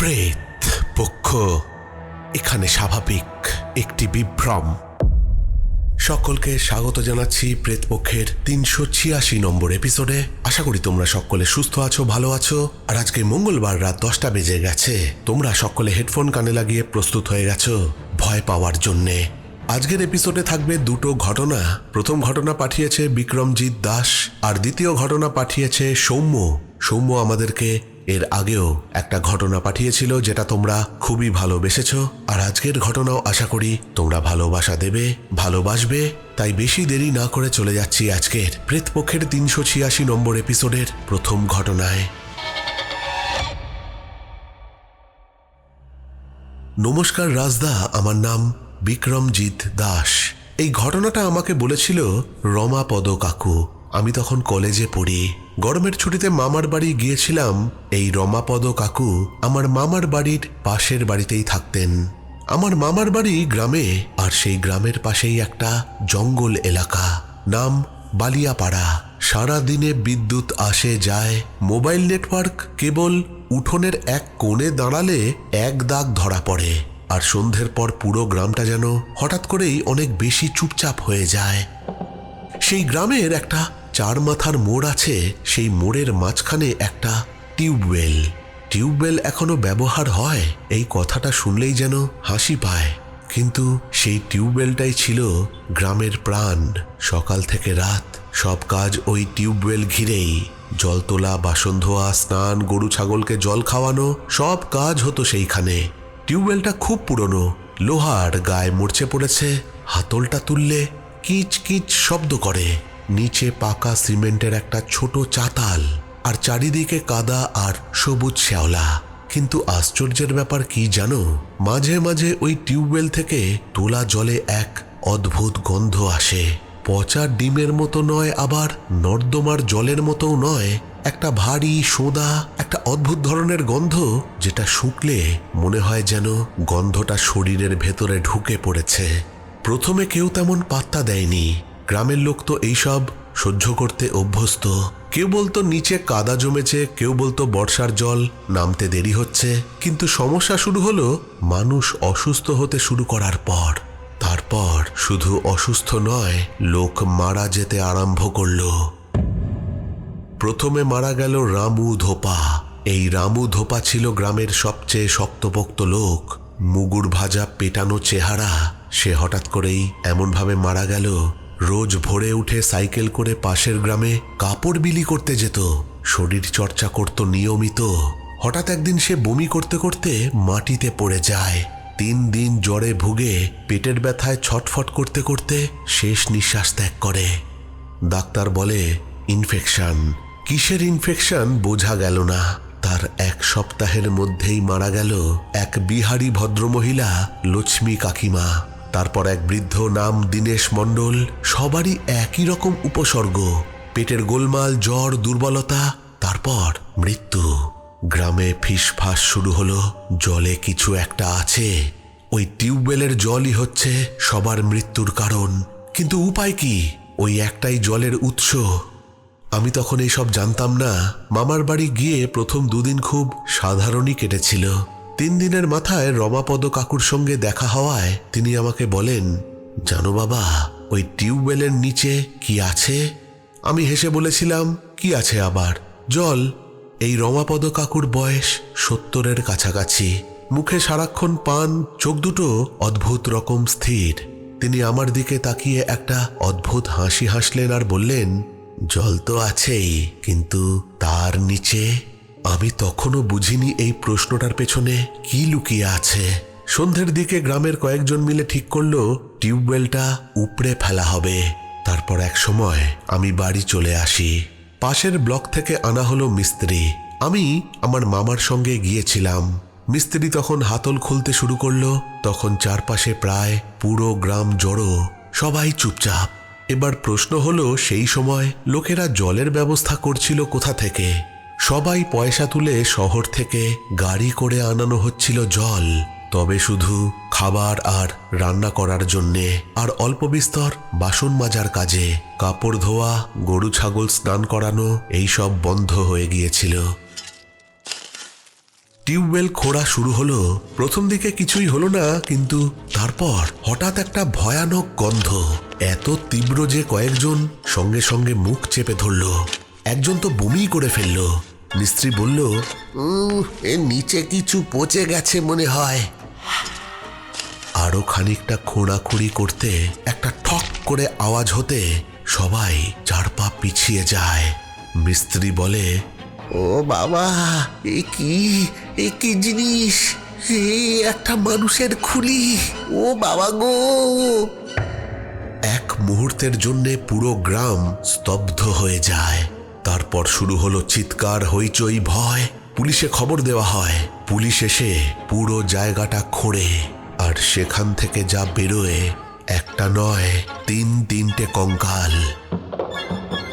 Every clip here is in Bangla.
প্রেত পক্ষ, এখানে স্বাভাবিক একটি বিভ্রম। সকলকে স্বাগত জানাচ্ছি প্রেতপক্ষের তিনশো ছিয়াশি নম্বর এপিসোডে। আশা করি তোমরা সকলে সুস্থ আছো, ভালো আছো। আর আজকে মঙ্গলবার রাত দশটা বেজে গেছে। তোমরা সকলে হেডফোন কানে লাগিয়ে প্রস্তুত হয়ে গেছো ভয় পাওয়ার জন্যে। আজকের এপিসোডে থাকবে দুটো ঘটনা। প্রথম ঘটনা পাঠিয়েছে বিক্রমজিৎ দাস, আর দ্বিতীয় ঘটনা পাঠিয়েছে সৌম্য। সৌম্য আমাদেরকে এর আগেও একটা ঘটনা পাঠিয়েছিল যেটা তোমরা খুবই ভালোবেসেছ, আর আজকের ঘটনাও আশা করি তোমরা ভালোবাসা দেবে, ভালোবাসবে, তাই বেশি দেরি না করে চলে যাচ্ছি আজকের প্রেতপক্ষের তিনশো ছিয়াশি নম্বর এপিসোডের প্রথম ঘটনায়। নমস্কার রাজদা, আমার নাম বিক্রমজিৎ দাস। এই ঘটনাটা আমাকে বলেছিল রমাপদ কাকু আমি তখন কলেজে পড়ি। গরমের ছুটিতে মামার বাড়ি গিয়েছিলাম। এই রমাপদ কাকু আমার মামার বাড়ির পাশের বাড়িতেই থাকতেন। আমার মামার বাড়ি গ্রামে, আর সেই গ্রামের পাশেই একটা জঙ্গল এলাকা। নাম বালিয়াপাড়া। সারা দিনে বিদ্যুৎ আসে, যায়। মোবাইল নেটওয়ার্ক কেবল উঠোনের এক কোণে দাঁড়ালে এক দাগ ধরা পড়ে। আর সন্ধ্যের পর পুরো গ্রামটা যেন হঠাৎ করেই অনেক বেশি চুপচাপ হয়ে যায়। সেই গ্রামের একটা চার মাথার মোড় আছে সেই মোড়ের মাঝখানে একটা টিউবওয়েল। টিউবওয়েল এখনও ব্যবহার হয়, এই কথাটা শুনলেই যেন হাসি পায়। কিন্তু সেই টিউবওয়েলটাই ছিল গ্রামের প্রাণ। সকাল থেকে রাত, সব কাজ ওই টিউবওয়েল ঘিরেই। জল তোলা, বাসন ধোয়া, স্নান, গরু, ছাগলকে জল খাওয়ানো, সব কাজ হতো সেইখানে। টিউবওয়েলটা খুব পুরনো, লোহার গায়ে মরছে পড়েছে, হাতলটা তুললে কিচ কিচ শব্দ করে। নিচে পাকা সিমেন্টের একটা ছোট চাতাল, আর চারিদিকে কাদা আর সবুজ শ্যাওলা। কিন্তু আশ্চর্যের ব্যাপার কি জানো? মাঝে মাঝে ওই টিউবওয়েল থেকে তোলা জলে এক অদ্ভুত গন্ধ আসে। পচা ডিমের মতো নয়, আবার নর্দমার জলের মতোও নয়। একটা ভারী, সোদা, একটা অদ্ভুত ধরনের গন্ধ, যেটা শুকলে মনে হয় যেন গন্ধটা শরীরের ভেতরে ঢুকে পড়েছে। প্রথমে কেউ তেমন পাত্তা দেয়নি। গ্রামের লোক তো এইসব সহ্য করতে অভ্যস্ত। কেউ বলতো নিচে কাদা জমেছে, কেউ বলতো বর্ষার জল, নামতে দেরি হচ্ছে। কিন্তু সমস্যা শুরু হলো মানুষ অসুস্থ হতে শুরু করার পর। তারপর শুধু অসুস্থ নয়, লোক মারা যেতে আরম্ভ করল। প্রথমে মারা গেল রামু ধোপা। এই রামু ধোপা ছিল গ্রামের সবচেয়ে শক্তপোক্ত লোক। মুগুর ভাজা পেটানো চেহারা, সে হঠাৎ করেই এমনভাবে মারা গেল রোজ ভোরে উঠে সাইকেল করে পাশের গ্রামে কাপড় বিলি করতে যেত। শরীর চর্চা করত নিয়মিত। হঠাৎ একদিন সে বমি করতে করতে মাটিতে পড়ে যায়। তিন দিন জ্বরে ভুগে, পেটের ব্যথায় ছটফট করতে করতে শেষ নিঃশ্বাস ত্যাগ করে। ডাক্তার বলে, ইনফেকশন। কিসের ইনফেকশন বোঝা গেল না। তার এক সপ্তাহের মধ্যেই মারা গেল এক বিহারি ভদ্রমহিলা লক্ষ্মী কাকিমা। তারপর এক বৃদ্ধ নাম দীনেশ মণ্ডল, সবারই একই রকম উপসর্গ, পেটের গোলমাল, জ্বর, দুর্বলতা, তারপর মৃত্যু। গ্রামে ফিসফাস শুরু হলো, জলে কিছু একটা আছে। ওই টিউবওয়েলের জলই হচ্ছে সবার মৃত্যুর কারণ। কিন্তু উপায় কি? ওই একটাই জলের উৎস। আমি তখন এইসব জানতাম না। মামার বাড়ি গিয়ে প্রথম দুদিন খুব সাধারণই কেটেছিল। তিন দিনের মাথায় রমাপদ কাকুর সঙ্গে দেখা হওয়ায় তিনি আমাকে বলেন, জানো বাবা, ওই টিউবওয়েলের নিচে কি আছে? আমি হেসে বলেছিলাম, কি আছে আবার? জল, এই রমাপদ কাকুর বয়স সত্তরের কাছাকাছি। মুখে সারাক্ষণ পান, চোখ দুটো অদ্ভুত রকম স্থির। তিনি আমার দিকে তাকিয়ে একটা অদ্ভুত হাসি হাসলেন আর বললেন, জল তো আছেই, কিন্তু তার নিচে আমি তখনও বুঝিনি এই প্রশ্নটার পেছনে কি লুকিয়ে আছে। সন্ধ্যের দিকে গ্রামের কয়েকজন মিলে ঠিক করল, টিউবওয়েলটা উপড়ে ফেলা হবে। তারপর এক সময় আমি বাড়ি চলে আসি। পাশের ব্লক থেকে আনা হলো মিস্ত্রি। আমি আমার মামার সঙ্গে গিয়েছিলাম। মিস্ত্রি তখন হাতল খুলতে শুরু করল, তখন চারপাশে প্রায় পুরো গ্রাম জড়ো। সবাই চুপচাপ। এবার প্রশ্ন হলো, সেই সময় লোকেরা জলের ব্যবস্থা করছিল কোথা থেকে? সবাই পয়সা তুলে শহর থেকে গাড়ি করে আনানো হচ্ছিল জল। তবে শুধু খাবার আর রান্না করার জন্যে আর অল্প বিস্তর বাসন মাজার কাজে, কাপড় ধোয়া, গরু ছাগল স্নান করানো এইসব বন্ধ হয়ে গিয়েছিল। টিউবওয়েল খোঁড়া শুরু হলো। প্রথম দিকে কিছুই হলো না, কিন্তু তারপর হঠাৎ একটা ভয়ানক গন্ধ। এত তীব্র যে কয়েকজন সঙ্গে সঙ্গে মুখ চেপে ধরল। একজন তো বমি করে ফেলল। মিস্ত্রি বলল এর নিচে কিছু পচে গেছে মনে হয়। আরও খানিকটা খোঁড়াখুড়ি করতে একটা ঠক করে আওয়াজ হতে সবাই চার পা পিছিয়ে যায়। মিস্ত্রি বলে ও বাবা এ কি? এ কি জিনিস? এ একটা মানুষের খুলি। ও বাবা গো। এক মুহূর্তের জন্য পুরো গ্রাম স্তব্ধ হয়ে যায়। তারপর শুরু হলো চিৎকার, হইচই, ভয়। পুলিশে খবর দেওয়া হয়। পুলিশ এসে পুরো জায়গাটা খোঁড়ে আর সেখান থেকে যা বেরোয়, একটা নয়, তিন তিনটে কঙ্কাল।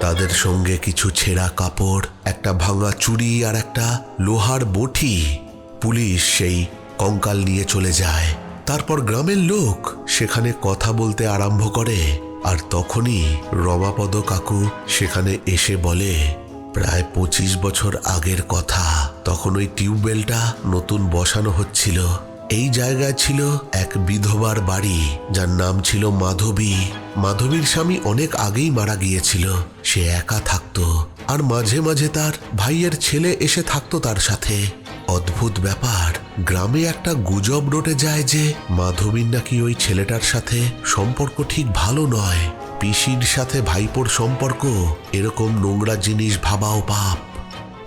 তাদের সঙ্গে কিছু ছেঁড়া কাপড়, একটা ভাঙা চুড়ি আর একটা লোহার বটি। পুলিশ সেই কঙ্কাল নিয়ে চলে যায়। তারপর গ্রামের লোক সেখানে কথা বলতে আরম্ভ করে। আর তখনই রমাপদ কাকু সেখানে এসে বলে, প্রায় পঁচিশ বছর আগের কথা। তখন ওই টিউবওয়েলটা নতুন বসানো হচ্ছিল। এই জায়গায় ছিল এক বিধবার বাড়ি, যার নাম ছিল মাধবী। মাধবীর স্বামী অনেক আগেই মারা গিয়েছিল। সে একা থাকতো। আর মাঝে মাঝে তার ভাইয়ের ছেলে এসে থাকতো তার সাথে। অদ্ভুত ব্যাপার। গ্রামে একটা গুজব রটে যায় যে, মাধবীর নাকি ওই ছেলেটার সাথে সম্পর্ক ঠিক ভালো নয়। পিসির সাথে ভাইপোর সম্পর্ক, এরকম নোংরা জিনিস ভাবাও পাপ।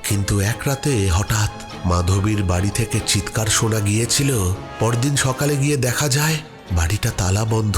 কিন্তু এক রাতে হঠাৎ মাধবীর বাড়ি থেকে চিৎকার শোনা গিয়েছিল, পরদিন সকালে গিয়ে দেখা যায় বাড়িটা তালা বন্ধ।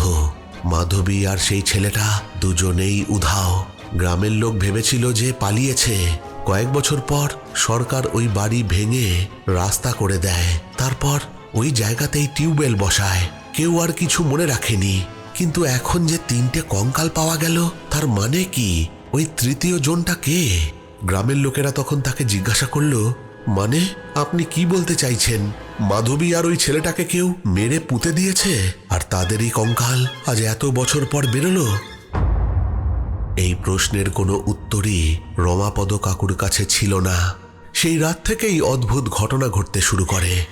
মাধবী আর সেই ছেলেটা দুজনেই উধাও। গ্রামের লোক ভেবেছিল যে পালিয়েছে। কয়েক বছর পর সরকার ওই বাড়ি ভেঙে রাস্তা করে দেয়। তারপর ওই জায়গাতেই টিউবওয়েল বসায়। কেউ আর কিছু মনে রাখেনি। কিন্তু এখন যে তিনটে কঙ্কাল পাওয়া গেল, তার মানে কি? ওই তৃতীয় জনটা কে? গ্রামের লোকেরা তখন তাকে জিজ্ঞাসা করল মানে আপনি কি বলতে চাইছেন? মাধবী আর ওই ছেলেটাকে কেউ মেরে পুঁতে দিয়েছে? আর তাদেরই কঙ্কাল আজ এত বছর পর বেরোলো এই প্রশ্নের কোনো উত্তরই রমাপদ কাকুর কাছে ছিল না। সেই রাত থেকেই অদ্ভুত ঘটনা ঘটতে শুরু করে।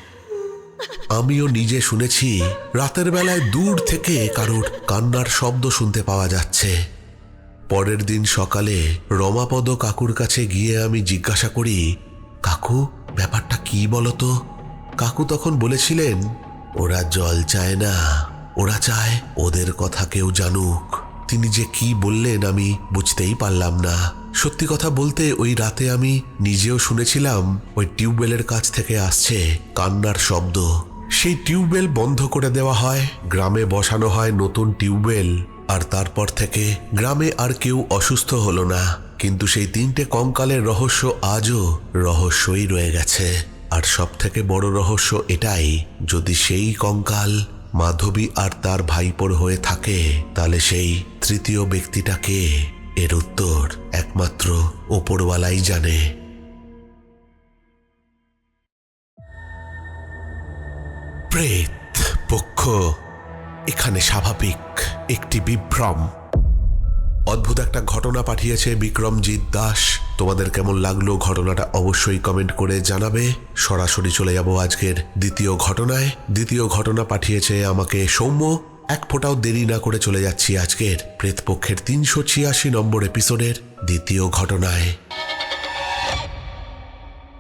আমিও নিজে শুনেছি, রাতের বেলায় দূর থেকে কারোর কান্নার শব্দ শুনতে পাওয়া যাচ্ছে। পরের দিন সকালে রমাপদ কাকুর কাছে গিয়ে আমি জিজ্ঞাসা করি, কাকু, ব্যাপারটা কি বলতো? কাকু তখন বলেছিলেন, ওরা জল চায় না, ওরা চায় ওদের কথা কেউ জানুক। তিনি যে কি বললেন আমি বুঝতেই পারলাম না। সত্যি কথা বলতে ওই রাতে আমি নিজেও শুনেছিলাম ওই টিউবওয়েলের কাছ থেকে আসছে কান্নার শব্দ। সেই টিউবওয়েল বন্ধ করে দেওয়া হয়, গ্রামে বসানো হয় নতুন টিউবওয়েল, আর তারপর থেকে গ্রামে আর কেউ অসুস্থ হলো না। কিন্তু সেই তিনটে কঙ্কালের রহস্য আজও রহস্যই রয়ে গেছে। আর সব থেকে বড় রহস্য এটাই, যদি সেই কঙ্কাল মাধবী আর তার ভাইপোর হয়ে থাকে, তাহলে সেই তৃতীয় ব্যক্তিটাকে এর উত্তর একমাত্র ওপরওয়ালাই জানে। প্রেত পক্ষ, এখানে স্বাভাবিক একটি বিভ্রম। অদ্ভুত একটা ঘটনা পাঠিয়েছে বিক্রমজিৎ দাস। তোমাদের কেমন লাগল ঘটনাটা অবশ্যই কমেন্ট করে জানাবে। সরাসরি চলে যাব আজকের দ্বিতীয় ঘটনায়। দ্বিতীয় ঘটনা পাঠিয়েছে আমাকে সৌম্য। এক ফোঁটাও দেরি না করে চলে যাচ্ছি আজকের প্রেতপক্ষের তিনশো ছিয়াশি নম্বর এপিসোডের দ্বিতীয় ঘটনায়।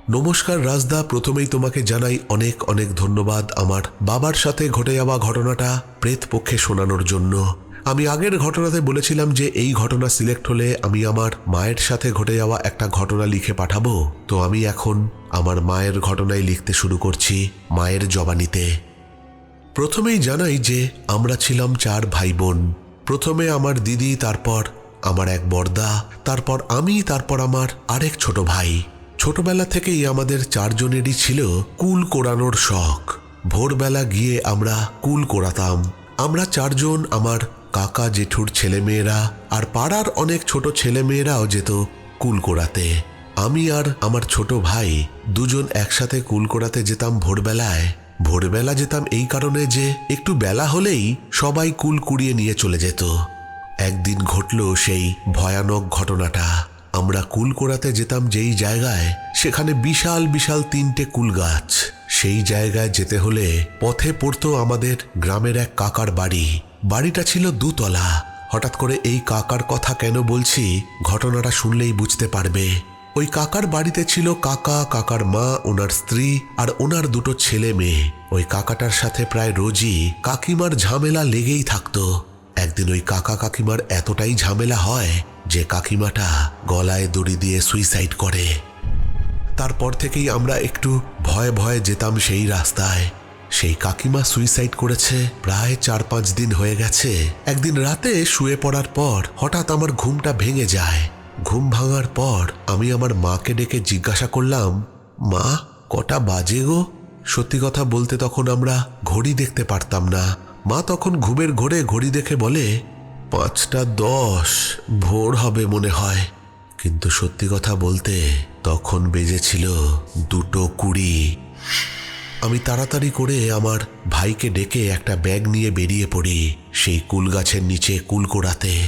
নমস্কার রাজদা, প্রথমেই তোমাকে জানাই অনেক অনেক ধন্যবাদ আমার বাবার সাথে ঘটে যাওয়া ঘটনাটা প্রেতপক্ষে শোনানোর জন্য। আমি আগের ঘটনাতে বলেছিলাম যে এই ঘটনা সিলেক্ট হলে আমি আমার মায়ের সাথে ঘটে যাওয়া একটা ঘটনা লিখে পাঠাবো। তো আমি এখন আমার মায়ের ঘটনায় লিখতে শুরু করছি মায়ের জবানিতে। প্রথমেই জানাই যে আমরা ছিলাম চার ভাই বোন প্রথমে আমার দিদি, তারপর আমার এক বর্দা, তারপর আমি, তারপর আমার আরেক ছোট ভাই। ছোটবেলা থেকেই আমাদের চারজনেরই ছিল কুল কোরানোর শখ। ভোরবেলা গিয়ে আমরা কুল কোরাতাম। আমরা চারজন আমার কাকা জেঠুর ছেলেমেয়েরা আর পাড়ার অনেক ছোট ছেলেমেয়েরাও যেত কুল কোরাতে আমি আর আমার ছোট ভাই দুজন একসাথে কুল কোরাতে যেতাম ভোরবেলায়। ভোরবেলা যেতাম এই কারণে যে একটু বেলা হলেই সবাই কুল কুড়িয়ে নিয়ে চলে যেত। একদিন ঘটল সেই ভয়ানক ঘটনাটা। আমরা কুল কোড়াতে যেতাম যেই জায়গায় সেখানে বিশাল বিশাল তিনটে কুল গাছ। সেই জায়গায় যেতে হলে পথে পড়তো আমাদের গ্রামের এক কাকার বাড়ি। বাড়িটা ছিল দুতলা। হঠাৎ করে এই কাকার কথা কেন বলছি, ঘটনাটা শুনলেই বুঝতে পারবে। ওই কাকার বাড়িতে ছিল কাকা, কাকার মা, ওনার স্ত্রী আর ওনার দুটো ছেলে মেয়ে। ওই কাকাটার সাথে প্রায় রোজই কাকিমার ঝামেলা লেগেই থাকতো। একদিন ওই কাকা কাকিমার এতটাই ঝামেলা হয় যে কাকিমাটা গলায় দড়ি দিয়ে সুইসাইড করে। তারপর থেকেই আমরা একটু ভয়ে ভয়ে যেতাম সেই রাস্তায়। সেই কাকিমা সুইসাইড করেছে, প্রায় চার পাঁচ দিন হয়ে গেছে। একদিন রাতে শুয়ে পড়ার পর হঠাৎ আমার ঘুমটা ভেঙে যায়। ঘুম ভাঙার পর আমি আমার মাকে ডেকে জিজ্ঞাসা করলাম, মা, কটা বাজে গো? সত্যি কথা বলতে তখন আমরা ঘড়ি দেখতে পারতাম না। মা তখন ঘুমের ঘোরে ঘড়ি দেখে বলে, পাঁচটা দশ, ভোর হবে মনে হয়। কিন্তু সত্যি কথা বলতে তখন বেজেছিল দুটো কুড়ি। আমি তাড়াতাড়ি করে আমার ভাইকে ডেকে একটা ব্যাগ নিয়ে বেরিয়ে পড়ি সেই কুল গাছের নিচে কুল কোড়াতে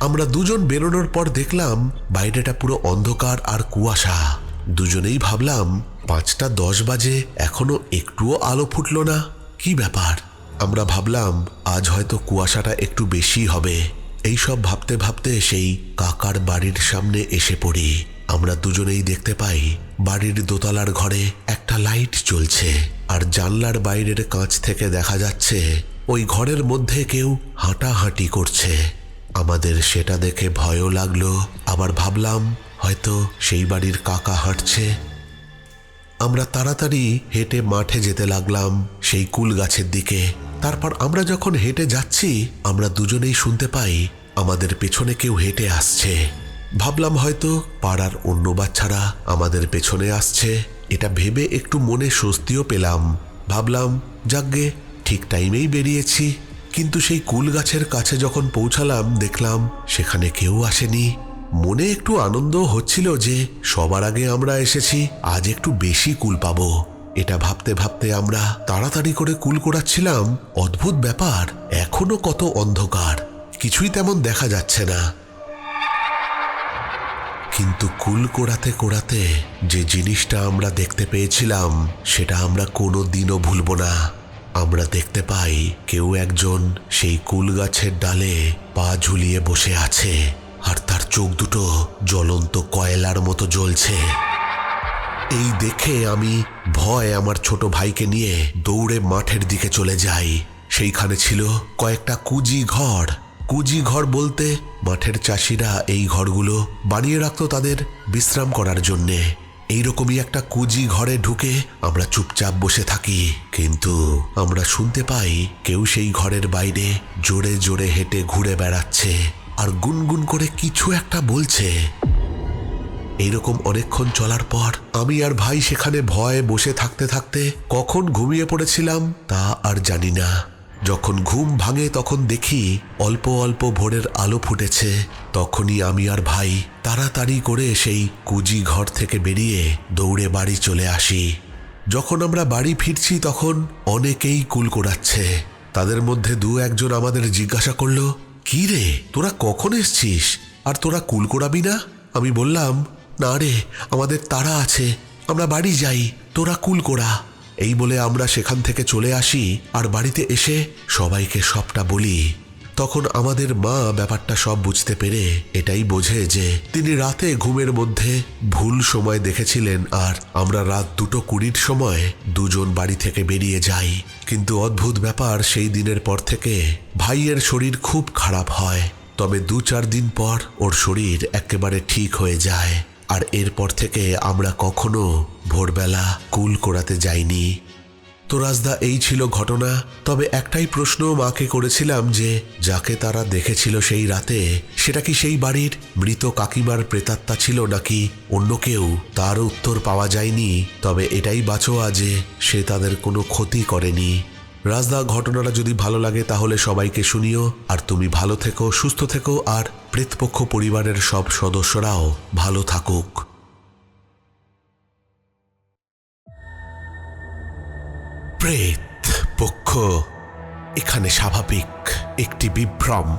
আমরা দুজন বেরোনোর পর দেখলাম বাইরেটা পুরো অন্ধকার আর কুয়াশা। দুজনেই ভাবলাম, পাঁচটা দশ বাজে, এখনও একটুও আলো ফুটলো না। কি ব্যাপার? আমরা ভাবলাম, আজ হয়তো কুয়াশাটা একটু বেশি হবে। এইসব ভাবতে ভাবতে সেই কাকার বাড়ির সামনে এসে পড়ি। আমরা দুজনেই দেখতে পাই, বাড়ির দোতলার ঘরে একটা লাইট জ্বলছে। আর জানলার বাইরের কাঁচ থেকে দেখা যাচ্ছে, ওই ঘরের মধ্যে কেউ হাঁটাহাঁটি করছে। আমাদের সেটা দেখে ভয়ও লাগল। আবার ভাবলাম, হয়তো সেই বাড়ির কাকা হাঁটছে। আমরা তাড়াতাড়ি হেঁটে মাঠে যেতে লাগলাম সেই কুল গাছের দিকে। তারপর আমরা যখন হেঁটে যাচ্ছি, আমরা দুজনেই শুনতে পাই, আমাদের পেছনে কেউ হেঁটে আসছে। ভাবলাম হয়তো পাড়ার অন্য বাচ্চারা আমাদের পেছনে আসছে। এটা ভেবে একটু মনে স্বস্তিও পেলাম। ভাবলাম, যাকগে, ঠিক টাইমেই বেরিয়েছি। কিন্তু সেই কুল গাছের কাছে যখন পৌঁছালাম, দেখলাম সেখানে কেউ আসেনি। মনে একটু আনন্দ হচ্ছিল যে সবার আগে আমরা এসেছি, আজ একটু বেশি কুল পাবো। এটা ভাবতে ভাবতে আমরা তাড়াতাড়ি করে কুল কোড়াচ্ছিলাম। অদ্ভুত ব্যাপার, এখনও কত অন্ধকার, কিছুই তেমন দেখা যাচ্ছে না। কিন্তু কুল কোড়াতে কোড়াতে যে জিনিসটা আমরা দেখতে পেয়েছিলাম, সেটা আমরা কোনো দিনও ভুলব না। আমরা দেখতে পাই কেউ একজন সেই কুল গাছের ডালে পা ঝুলিয়ে বসে আছে, আর তার চোখ দুটো জ্বলন্ত কয়লার মতো জ্বলছে। এই দেখে আমি ভয় আমার ছোট ভাইকে নিয়ে দৌড়ে মাঠের দিকে চলে যাই। সেইখানে ছিল কয়েকটা কুজি ঘর। কুজি ঘর বলতে মাঠের চাষিরা এই ঘরগুলো বানিয়ে রাখত তাদের বিশ্রাম করার জন্যে। এইরকমই একটা কুজি ঘরে ঢুকে আমরা চুপচাপ বসে থাকি। কিন্তু আমরা শুনতে পাই কেউ সেই ঘরের বাইরে জোরে জোরে হেঁটে ঘুরে বেড়াচ্ছে। আর গুনগুন করে কিছু একটা বলছে। এইরকম অনেকক্ষণ চলার পর আমি আর ভাই সেখানে ভয়ে বসে থাকতে থাকতে কখন ঘুমিয়ে পড়েছিলাম তা আর জানি না। যখন ঘুম ভাঙে তখন দেখি অল্প অল্প ভোরের আলো ফুটেছে, তখনই আমি আর ভাই তাড়াতাড়ি করে সেই কুজি ঘর থেকে বেরিয়ে দৌড়ে বাড়ি চলে আসি। যখন আমরা বাড়ি ফিরছি তখন অনেকেই কুল কোড়াচ্ছে। তাদের মধ্যে দু একজন আমাদের জিজ্ঞাসা করল, কি রে, তোরা কখন এসছিস? আর তোরা কুল কোড়াবি না? আমি বললাম না রে, আমাদের তারা আছে। আমরা বাড়ি যাই, তোরা কুল কোড়া এই বলে আমরা সেখান থেকে চলে আসি আর বাড়িতে এসে সবাইকে সবটা বলি। তখন আমাদের মা ব্যাপারটা সব বুঝতে পেরে এটাই বোঝে যে তিনি রাতে ঘুমের মধ্যে ভুল সময় দেখেছিলেন আর আমরা রাত দুটো কুড়ির সময় দুজন বাড়ি থেকে বেরিয়ে যাই। কিন্তু অদ্ভুত ব্যাপার সেই দিনের পর থেকে ভাইয়ের শরীর খুব খারাপ হয়। তবে দু চার দিন পর ওর শরীর একেবারে ঠিক হয়ে যায়। আর এরপর থেকে আমরা কখনো ভোরবেলা কুল কোড়াতে যাইনি। তো রাজদা, এই ছিল ঘটনা। তবে একটাই প্রশ্ন মাকে করেছিলাম যে, যাকে তারা দেখেছিল সেই রাতে, সেটা কি সেই বাড়ির মৃত কাকিমার প্রেতাত্মা ছিল নাকি অন্য কেউ? তার উত্তর পাওয়া যায়নি। তবে এটাই বাঁচোয়া যে, সে তাদের কোনো ক্ষতি করেনি। রাজদা, ঘটনাটা যদি ভালো লাগে তাহলে সবাইকে শুনিও, আর তুমি ভালো থেকো, সুস্থ থেকো, আর প্রেতপক্ষ পরিবারের সব সদস্যরাও ভালো থাকুক। প্রেত পক্ষ এখানে স্বাভাবিক একটি বিভ্রম।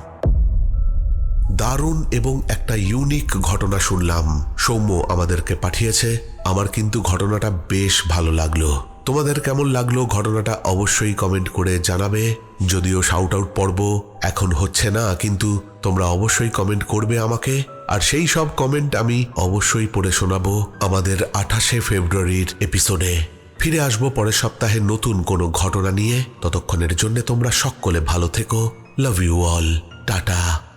দারুণ এবং একটা ইউনিক ঘটনা শুনলাম। সৌম্য আমাদেরকে পাঠিয়েছে। আমার কিন্তু ঘটনাটা বেশ ভালো লাগল। তোমাদের কেমন লাগল ঘটনাটা অবশ্যই কমেন্ট করে জানাবে। যদিও শাউট আউট পর্ব এখন হচ্ছে না, কিন্তু তোমরা অবশ্যই কমেন্ট করবে আমাকে। আর সেই সব কমেন্ট আমি অবশ্যই পড়ে শোনাবো আমাদের আঠাশে ফেব্রুয়ারির এপিসোডে ফিরে আসব পরের সপ্তাহে নতুন কোনো ঘটনা নিয়ে। ততক্ষণের জন্য তোমরা সকলে ভালো থেকো। Love you all tata